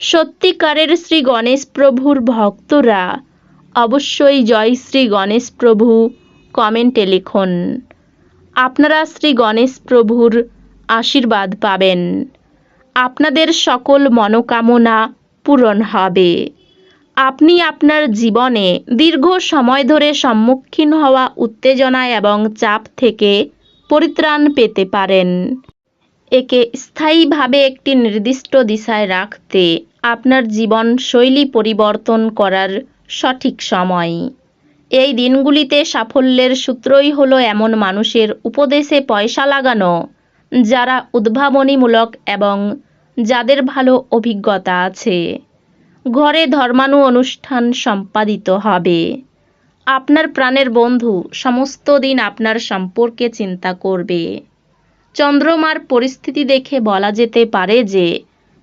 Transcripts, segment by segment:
সত্যিকারের শ্রী গণেশ প্রভুর ভক্তরা। অবশ্যই জয় শ্রী গণেশ প্রভু, কমেন্টে লিখুন। আপনারা শ্রী গণেশ প্রভুর আশীর্বাদ পাবেন। আপনাদের সকল মনোকামনা পূরণ হবে। আপনি আপনার জীবনে দীর্ঘ সময় ধরে সম্মুখীন হওয়া উত্তেজনা এবং চাপ থেকে পরিত্রাণ পেতে পারেন। একে স্থায়ীভাবে একটি নির্দিষ্ট দিশায় রাখতে আপনার জীবন শৈলী পরিবর্তন করার সঠিক সময়। এই দিনগুলিতে সাফল্যের সূত্রই হলো এমন মানুষের উপদেশে পয়সা লাগানো, যারা উদ্ভাবনীমূলক এবং যাদের ভালো অভিজ্ঞতা আছে। ঘরে ধর্মানু অনুষ্ঠান সম্পাদিত হবে। আপনার প্রাণের বন্ধু সমস্ত দিন আপনার সম্পর্কে চিন্তা করবে। চন্দ্রমার পরিস্থিতি দেখে বলা যেতে পারে যে,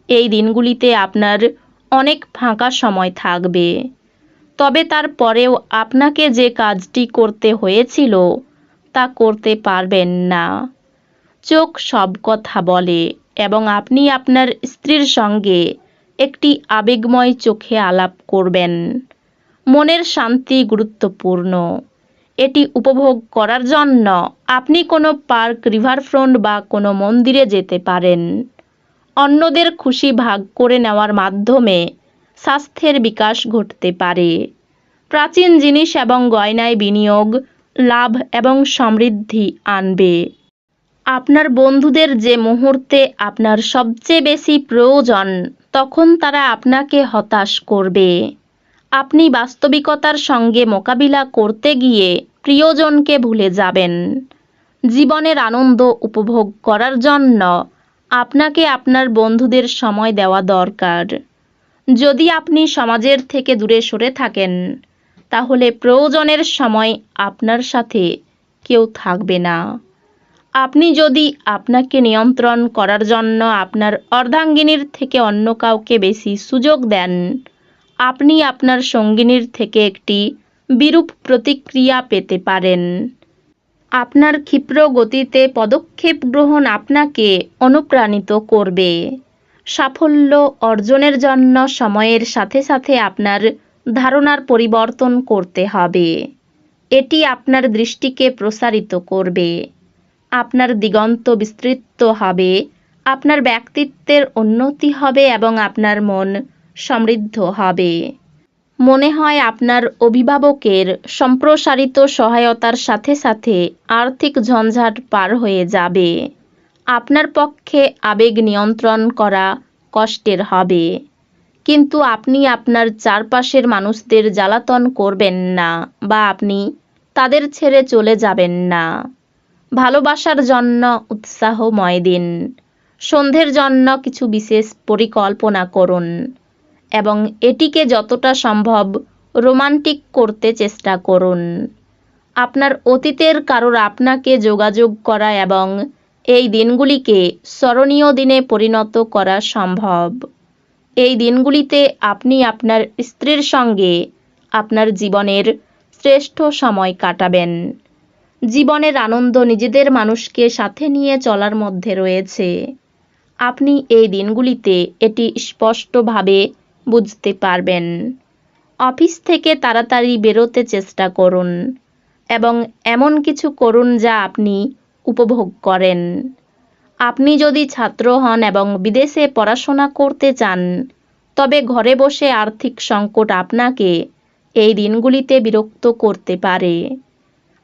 এই দিনগুলিতে আপনার অনেক ফাঁকা সময় থাকবে। তবে তারপরেও আপনাকে যে কাজটি করতে হয়েছিল, তা করতে পারবেন না। চোখ সব কথা বলে এবং আপনি আপনার স্ত্রীর সঙ্গে একটি আবেগময় চোখে আলাপ করবেন। মনের শান্তি গুরুত্বপূর্ণ। এটি উপভোগ করার জন্য আপনি কোনো পার্ক, রিভারফ্রন্ট বা কোনো মন্দিরে যেতে পারেন। অন্যদের খুশি ভাগ করে নেওয়ার মাধ্যমে স্বাস্থ্যের বিকাশ ঘটতে পারে। প্রাচীন জিনিস এবং গয়নায় বিনিয়োগ, লাভ এবং সমৃদ্ধি আনবে। আপনার বন্ধুদের যে মুহূর্তে আপনার সবচেয়ে বেশি প্রয়োজন, তখন তারা আপনাকে হতাশ করবে। আপনি বাস্তবিকতার সঙ্গে মোকাবিলা করতে গিয়ে প্রিয়জনকে ভুলে যাবেন। জীবনের আনন্দ উপভোগ করার জন্য আপনাকে আপনার বন্ধুদের সময় দেওয়া দরকার। যদি আপনি সমাজের থেকে দূরে সরে থাকেন, তাহলে প্রয়োজনের সময় আপনার সাথে কেউ থাকবে না। আপনি যদি আপনাকে নিয়ন্ত্রণ করার জন্য আপনার অর্ধাঙ্গিনীর থেকে অন্য কাউকে বেশি সুযোগ দেন আপনি আপনার সঙ্গিনীর থেকে একটি বিরূপ প্রতিক্রিয়া পেতে পারেন। আপনার ক্ষিপ্র গতিতে পদক্ষেপ গ্রহণ আপনাকে অনুপ্রাণিত করবে। সাফল্য অর্জনের জন্য সময়ের সাথে সাথে আপনার ধারণার পরিবর্তন করতে হবে। এটি আপনার দৃষ্টিকে প্রসারিত করবে। আপনার দিগন্ত বিস্তৃত হবে, আপনার ব্যক্তিত্বের উন্নতি হবে এবং আপনার মন সমৃদ্ধ হবে। মনে হয় আপনার অভিভাবকের সম্প্রসারিত সহায়তার সাথে সাথে আর্থিক ঝঞ্ঝাট পার হয়ে যাবে। আপনার পক্ষে আবেগ নিয়ন্ত্রণ করা কষ্টের হবে। কিন্তু আপনি আপনার চারপাশের মানুষদের জ্বালাতন করবেন না বা আপনি তাদের ছেড়ে চলে যাবেন না। ভালোবাসার জন্য উৎসাহময় দিন। সন্ধ্যের জন্য কিছু বিশেষ পরিকল্পনা করুন। এবং এটিকে যতটা সম্ভব রোমান্টিক করতে চেষ্টা করুন। আপনার অতীতের কারোর আপনাকে যোগাযোগ করা এবং এই দিনগুলিকে স্মরণীয় দিনে পরিণত করা সম্ভব। এই দিনগুলিতে আপনি আপনার স্ত্রীর সঙ্গে আপনার জীবনের শ্রেষ্ঠ সময় কাটাবেন। জীবনের আনন্দ নিজেদের মানুষকে সাথে নিয়ে চলার মধ্যে রয়েছে। আপনি এই দিনগুলিতে এটি স্পষ্টভাবে বুঝতে পারবেন। অফিস থেকে তাড়াতাড়ি বেরোতে চেষ্টা করুন এবং এমন কিছু করুন যা আপনি উপভোগ করেন। আপনি যদি ছাত্র হন এবং বিদেশে পড়াশোনা করতে চান, তবে ঘরে বসে আর্থিক সংকট আপনাকে এই দিনগুলিতে বিরক্ত করতে পারে।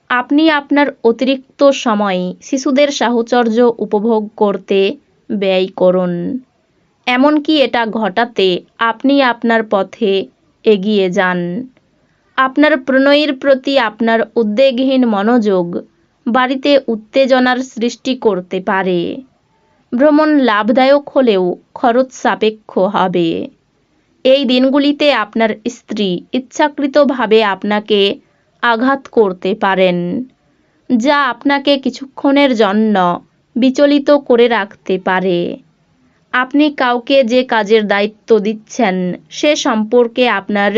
আপনি আপনার অতিরিক্ত সময় শিশুদের সাহচর্য উপভোগ করতে ব্যয় করুন। এমনকি এটা ঘটাতে আপনি আপনার পথে এগিয়ে যান। আপনার প্রণয়ীর প্রতি আপনার উদ্বেগহীন মনোযোগ বাড়িতে উত্তেজনার সৃষ্টি করতে পারে। ভ্রমণ লাভদায়ক হলেও খরচ সাপেক্ষ হবে। এই দিনগুলিতে আপনার স্ত্রী ইচ্ছাকৃতভাবে আপনাকে আঘাত করতে পারেন, যা আপনাকে কিছুক্ষণের জন্য বিচলিত করে রাখতে পারে। আপনি কাউকে যে কাজের দায়িত্ব দিচ্ছেন, সে সম্পর্কে আপনার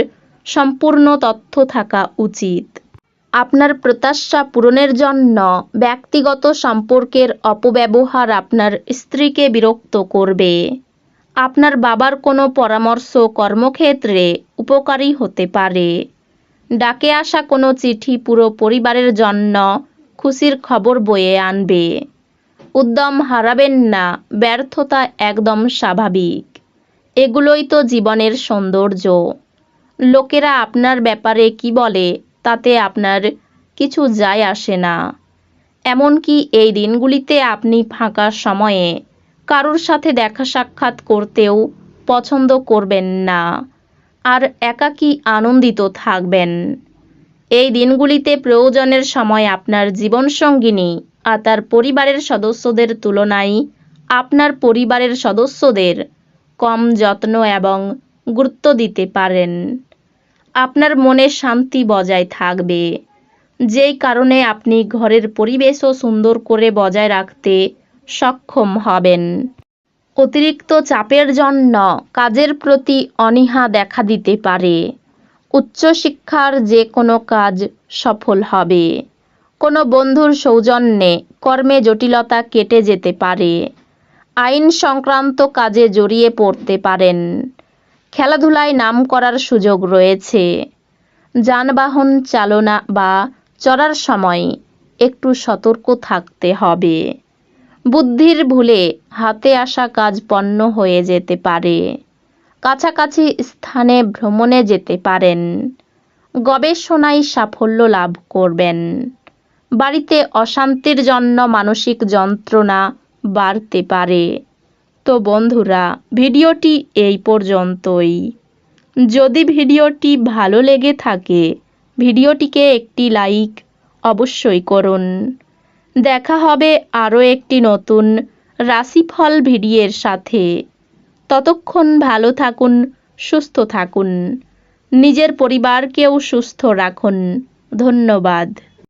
সম্পূর্ণ তথ্য থাকা উচিত। আপনার প্রত্যাশা পূরণের জন্য ব্যক্তিগত সম্পর্কের অপব্যবহার আপনার স্ত্রীকে বিরক্ত করবে। আপনার বাবার কোনো পরামর্শ কর্মক্ষেত্রে উপকারী হতে পারে। ডাকে আসা কোনো চিঠি পুরো পরিবারের জন্য খুশির খবর বয়ে আনবে। উদ্যম হারাবেন না, ব্যর্থতা একদম স্বাভাবিক। এগুলোই তো জীবনের সৌন্দর্য। লোকেরা আপনার ব্যাপারে কি বলে, তাতে আপনার কিছু যায় আসে না। এমনকি এই দিনগুলিতে আপনি ফাঁকা সময়ে কারোর সাথে দেখা সাক্ষাৎ করতেও পছন্দ করবেন না, আর একাকী আনন্দিত থাকবেন। এই দিনগুলিতে প্রয়োজনের সময় আপনার জীবনসঙ্গিনী আর তার পরিবারের সদস্যদের তুলনায় আপনার পরিবারের সদস্যদের কম যত্ন এবং গুরুত্ব দিতে পারেন। আপনার মনে শান্তি বজায় থাকবে। যেই কারণে আপনি ঘরের পরিবেশও সুন্দর করে বজায় রাখতে সক্ষম হবেন। অতিরিক্ত চাপের জন্য কাজের প্রতি অনীহা দেখা দিতে পারে। উচ্চশিক্ষার যে কোনো কাজ সফল হবে। কোনো বন্ধুর সৌজন্যে কর্মে জটিলতা কেটে যেতে পারে। আইন সংক্রান্ত কাজে জড়িয়ে পড়তে পারেন। খেলাধুলায় নাম করার সুযোগ রয়েছে। যানবাহন চালনা বা চড়ার সময় একটু সতর্ক থাকতে হবে। বুদ্ধির ভুলে হাতে আসা কাজ পণ্য হয়ে যেতে পারে। কাছাকাছি স্থানে ভ্রমণে যেতে পারেন। গবেষণায় সাফল্য লাভ করবেন। বাড়িতে অশান্তির জন্য মানসিক যন্ত্রণা বাড়তে পারে। তো বন্ধুরা, ভিডিওটি এই পর্যন্তই। যদি ভিডিওটি ভালো লেগে থাকে, ভিডিওটিকে একটি লাইক অবশ্যই করুন। দেখা হবে আরও একটি নতুন রাশিফল ভিডিওর সাথে। ততক্ষণ ভালো থাকুন, সুস্থ থাকুন। নিজের পরিবারকেও সুস্থ রাখুন। ধন্যবাদ।